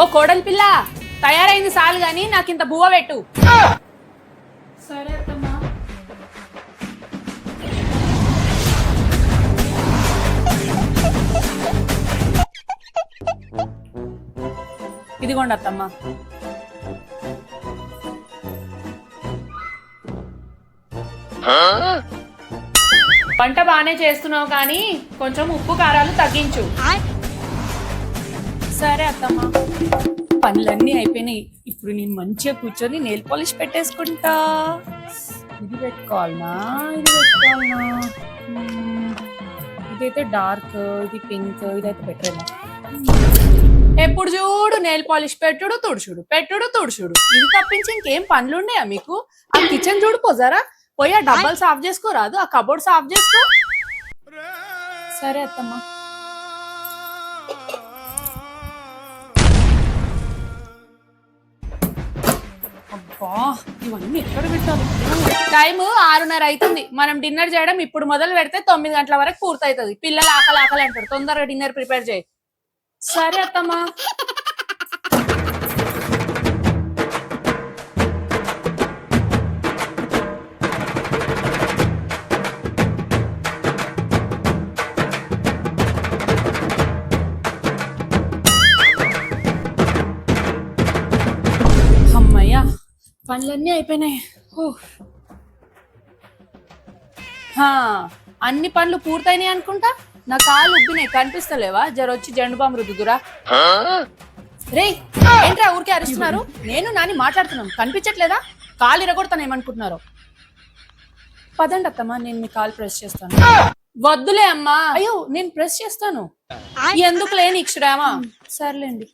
ఓ కోడలి పిల్ల తయారైంది సాలు గాని నాకు ఇంత బువ్వ పెట్టు. సరే అత్తమ్మా. ఇదిగోండి అత్తమ్మా. వంట బాగానే చేస్తున్నావు కానీ కొంచెం ఉప్పు కారాలు తగ్గించు. సరే అత్తమ్మా. పనులన్నీ అయిపోయినాయి. ఇప్పుడు నేను మంచిగా కూర్చొని నెయిల్ పాలిష్ పెట్టేసుకుంటా. ఇది పెట్టుకోవాలనా? ఇది పెట్టుకోవాలనా? ఇదైతే డార్క్ ఇది పింక్ ఇదైతే పెట్టలేదు ఎప్పుడు చూడు నెయిల్ పాలిష్ పెట్టుడు తుడుచుడు పెట్టుడు తుడుచుడు. ఇది తప్పించి ఇంకేం పనులు ఉన్నాయా మీకు? ఆ కిచెన్ చూడు పోజారా? పోయి ఆ డబ్బాలు సాఫ్ చేసుకోరాదు ఆ కబోర్డ్ సాఫ్ చేసుకో. సరే అత్తమ్మా. అబ్బా ఇవన్నీ ఎక్కడ పెట్టాలి? టైం ఆరున్నర అవుతుంది మనం డిన్నర్ చేయడం ఇప్పుడు మొదలు పెడితే తొమ్మిది గంటల వరకు పూర్తవుతుంది పిల్లలు ఆకలి ఆకలి అంటారు. తొందరగా డిన్నర్ ప్రిపేర్ చేయి. సరే అత్తమ్మా. పనులన్నీ అయిపోయినాయి. అన్ని పనులు పూర్తయినాయి అనుకుంటా? నా కాలు ఉబ్బినాయి కనిపిస్తలేవా? జరొచ్చి జెండు బాంబు రుద్దుదురా. రే ఏంట్రా ఊరికే అరుస్తున్నారు? నేను నాని మాట్లాడుతున్నాను. కనిపించట్లేదా? కాలు ఇరగొడతాను ఏమనుకుంటున్నారు పదండి అత్తమ్మా నేను మీ కాల్ ప్రెస్ చేస్తాను. వద్దులే అమ్మా. అయ్యో నేను ప్రెస్ చేస్తాను. ఎందుకు లేని శ్రామ? సర్లేండి.